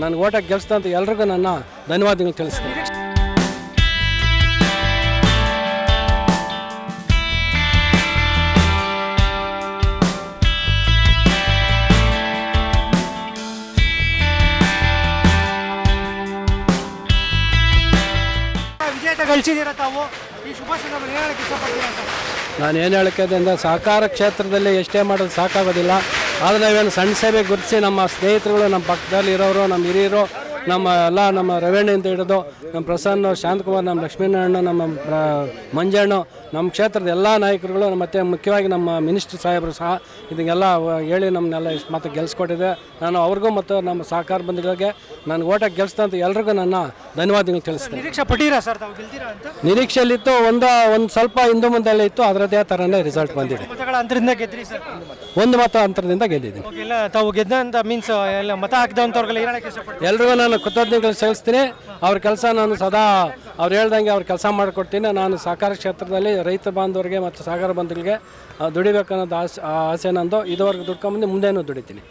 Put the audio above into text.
ನನಗೆ ಓಟ ಗೆಲ್ಲಿಸಿದಂಥ ಎಲ್ರಿಗೂ ನನ್ನ ಧನ್ಯವಾದಗಳು ತಿಳಿಸ್ತೀನಿ. ನಾನು ಗಳಿಸಿದ್ದೀರಾ ತಾವು? ಈ ಶುಭ ಸಂದರ್ಭದಲ್ಲಿ ಏನು ಹೇಳಕ್ಕೆ ಇಷ್ಟಪಡ್ತೀರಾ ಸರ್? ನಾನು ಏನು ಹೇಳೋಕ್ಕೆಂದ್ರೆ ಸಹಕಾರ ಕ್ಷೇತ್ರದಲ್ಲಿ ಎಷ್ಟೇ ಮಾಡೋದು ಸಾಕಾಗೋದಿಲ್ಲ. ಆದರೆ ನಾವೇನು ಸಣ್ಣ ಸೇವೆ ಗುರುತಿಸಿ ನಮ್ಮ ಸ್ನೇಹಿತರುಗಳು ನಮ್ಮ ಪಕ್ಕದಲ್ಲಿ ಇರೋರು ನಮ್ಮ ಹಿರಿಯರು ನಮ್ಮ ಎಲ್ಲ ನಮ್ಮ ರವೀಣೆಯಿಂದ ಹಿಡಿದು ನಮ್ಮ ಪ್ರಸನ್ನ ಶಾಂತಕುಮಾರ್ ನಮ್ಮ ಲಕ್ಷ್ಮೀನಾರಾಯಣ ನಮ್ಮ ಮಂಜಣ್ಣ ನಮ್ಮ ಕ್ಷೇತ್ರದ ಎಲ್ಲ ನಾಯಕರುಗಳು ಮತ್ತು ಮುಖ್ಯವಾಗಿ ನಮ್ಮ ಮಿನಿಸ್ಟರ್ ಸಾಹೇಬರು ಸಹ ಇದನ್ನೆಲ್ಲ ಹೇಳಿ ನಮ್ಮನ್ನೆಲ್ಲ ಇಷ್ಟು ಮತ್ತೆ ಗೆಲ್ಸ್ಕೊಟ್ಟಿದೆ. ನಾನು ಅವ್ರಿಗೂ ಮತ್ತು ನಮ್ಮ ಸಹಕಾರ ಬಂಧುಗಳಿಗೆ ನಾನು ಓಟಕ್ಕೆ ಗೆಲ್ಸ್ದಂತ ಎಲ್ರಿಗೂ ನನ್ನ ಧನ್ಯವಾದಗಳು ತಿಳಿಸ್ತೀನಿ. ನಿರೀಕ್ಷೆ ಪಟ್ಟಿರ ಸರ್? ತಾವು ಗೆಲ್ತೀರಾ ಅಂತ? ನಿರೀಕ್ಷೆಯಲ್ಲಿತ್ತು ಒಂದು ಒಂದು ಸ್ವಲ್ಪ ಹಿಂದೆ ಮುಂದೆಲ್ಲ ಇತ್ತು ಅದರದ್ದೇ ಥರನೇ ರಿಸಲ್ಟ್ ಬಂದಿದೆ. ಮತಗಳ ಅಂತರಿಂದ ಗೆದ್ರಿ ಸರ್. ಒಂದು ಮತ ಅಂತರದಿಂದ ಗೆದ್ದಿದ್ದೀನಿ. ಎಲ್ಲ ತಾವು ಗೆದ್ದಂತ ಮೀನ್ಸ್ ಎಲ್ಲ ಮತ ಹಾಕಿದಂಥವ್ರಿಗೆಲ್ಲ ಏನಕ್ಕೆ ಇಷ್ಟಪಡ್ತೀರಾ ಎಲ್ರಿಗೂ ನಾನು ಕೃತಜ್ಞತೆಗಳು ಸಲ್ಲಿಸ್ತೀನಿ. ಅವ್ರ ಕೆಲಸ ನಾನು ಸದಾ, ಅವ್ರು ಹೇಳ್ದಂಗೆ ಅವ್ರ ಕೆಲಸ ಮಾಡಿಕೊಡ್ತೀನಿ. ನಾನು ಸಹಕಾರ ಕ್ಷೇತ್ರದಲ್ಲಿ ರೈತ ಬಾಂಧವರಿಗೆ ಮತ್ತು ಸಹಕಾರ ಬಂಧುಗಳಿಗೆ ದುಡಿಬೇಕನ್ನೋದು ಆಸೆ ಆಸೆ ನಂದು. ಇದುವರೆಗೂ ದುಡ್ಕೊಂಬಂದು ಮುಂದೇನೂ ದುಡಿತೀನಿ.